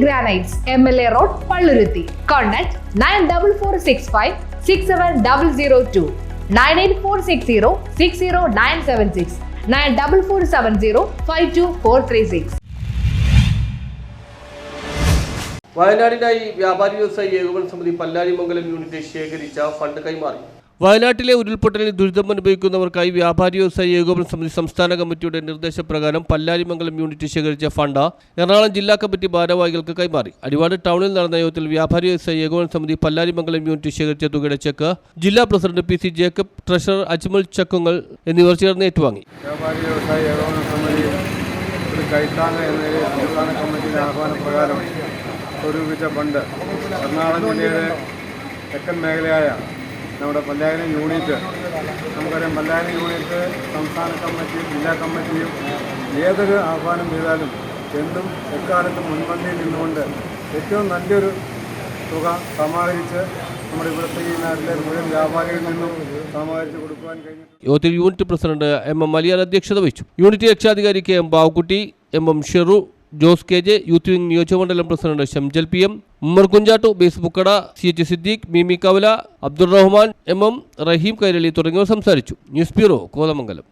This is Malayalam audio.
Granites M L A road Palluruthy contact nine double four six five six seven double zero two nine eight four six zero six zero nine seven six nine double four seven zero five two four three six വയനാടിനായി വ്യാപാരി വ്യവസായി ഏകോപന സമിതി പല്ലാരിമംഗലം യൂണിറ്റ് ശേഖരിച്ച ഫണ്ട് കൈമാറി. വയനാട്ടിലെ ഉരുൾപൊട്ടലിൽ ദുരിതം അനുഭവിക്കുന്നവർക്കായി വ്യാപാരി വ്യവസായി ഏകോപന സമിതി സംസ്ഥാന കമ്മിറ്റിയുടെ നിർദ്ദേശപ്രകാരം പല്ലാരിമംഗലം യൂണിറ്റ് ശേഖരിച്ച ഫണ്ട് എറണാകുളം ജില്ലാ കമ്മിറ്റി ഭാരവാഹികൾക്ക് കൈമാറി. അടിവാട് ടൗണിൽ നടന്ന യോഗത്തിൽ വ്യാപാരി വ്യവസായി ഏകോപന സമിതി പല്ലാരിമംഗലം യൂണിറ്റ് ശേഖരിച്ച തുകയുടെ ചെക്ക് ജില്ലാ president P C Jacob treasurer Ajmal Chakkungal എന്നിവർ ചേർന്ന് ഏറ്റുവാങ്ങി. വ്യാപാരി സമിതി ഒരു കൈത്താങ്ങ എന്ന ഫണ്ട് എറണാകുളം ജില്ലയുടെ തെക്കൻ മേഖലയായ നമ്മുടെ പല്ലായിരം യൂണിറ്റ് നമുക്കറിയാം പല്ലായിരം യൂണിറ്റ് സംസ്ഥാന കമ്മിറ്റിയും ജില്ലാ കമ്മിറ്റിയും ഏതൊരു ആഹ്വാനം ചെയ്താലും എന്തും എക്കാലത്തും മുൻപന്തിയിൽ നിന്നുകൊണ്ട് ഏറ്റവും നല്ലൊരു തുക സമാഹരിച്ച് നമ്മുടെ ഇവിടുത്തെ ഈ നാട്ടിലെ മുഴുവൻ വ്യാപാരികളിൽ നിന്നും സമാഹരിച്ച് കൊടുക്കുവാൻ കഴിഞ്ഞു. യോഗത്തിൽ unit president M M Aliyar അധ്യക്ഷത വഹിച്ചു. യൂണിറ്റ് രക്ഷാധികാരി K M Bavukutty M M Sheru Jose K J youth wing നിയോജകമണ്ഡലം president Shamjal P M Ummer Kunjattu base ബുക്കട സി എച്ച് സിദ്ദീഖ് മിമി കവല അബ്ദുൾ റഹ്മാൻ എം എം റഹീം കൈരളി തുടങ്ങിയവർ സംസാരിച്ചു. News bureau Kothamangalam.